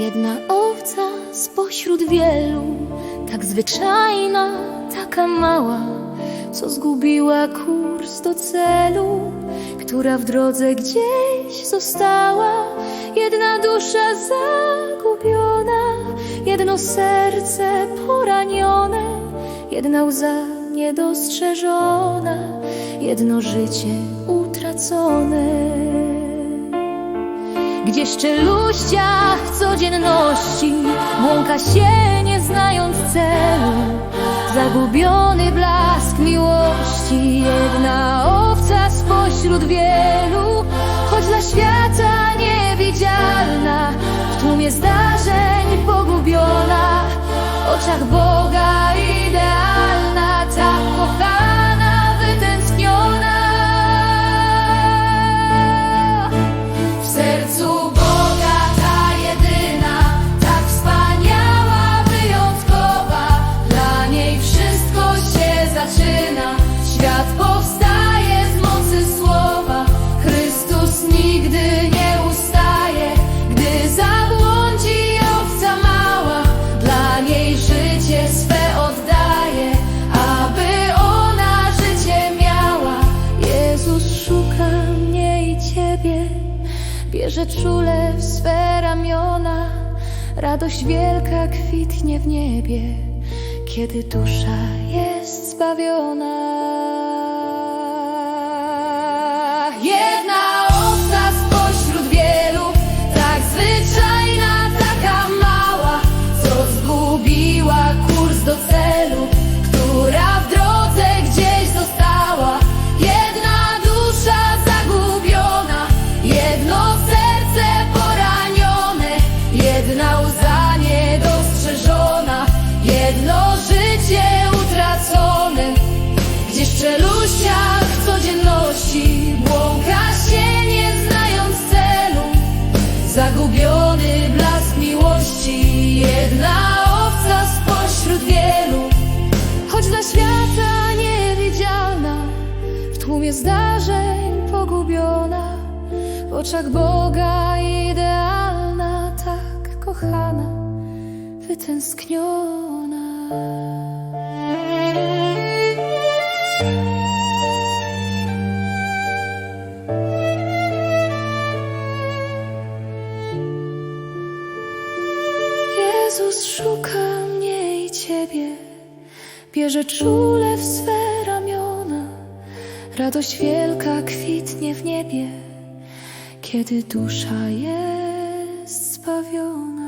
Jedna owca spośród wielu, tak zwyczajna, taka mała, co zgubiła kurs do celu, która w drodze gdzieś została. Jedna dusza zagubiona, jedno serce poranione, jedna łza niedostrzeżona, jedno życie utracone. Gdzie w czeluściach codzienności Błąka się nie znając celu. Zagubiony blask miłości Jedna owca spośród wielu. Choć dla świata niewidzialna W tłumie zdarzeń pogubiona. W oczach Boga Bierze czule w swe ramiona, radość wielka kwitnie w niebie, kiedy dusza jest zbawiona. Jedna łza niedostrzeżona, jedno życie utracone. Gdzieś w czeluściach codzienności błąka się nie znając celu. Zagubiony blask miłości, jedna owca spośród wielu. Choć dla świata niewidzialna, w tłumie zdarzeń pogubiona, w oczach Boga idealna, wytęskniona. Jezus szuka mnie i ciebie, bierze czule w swe ramiona. Radość wielka kwitnie w niebie, kiedy dusza jest zbawiona.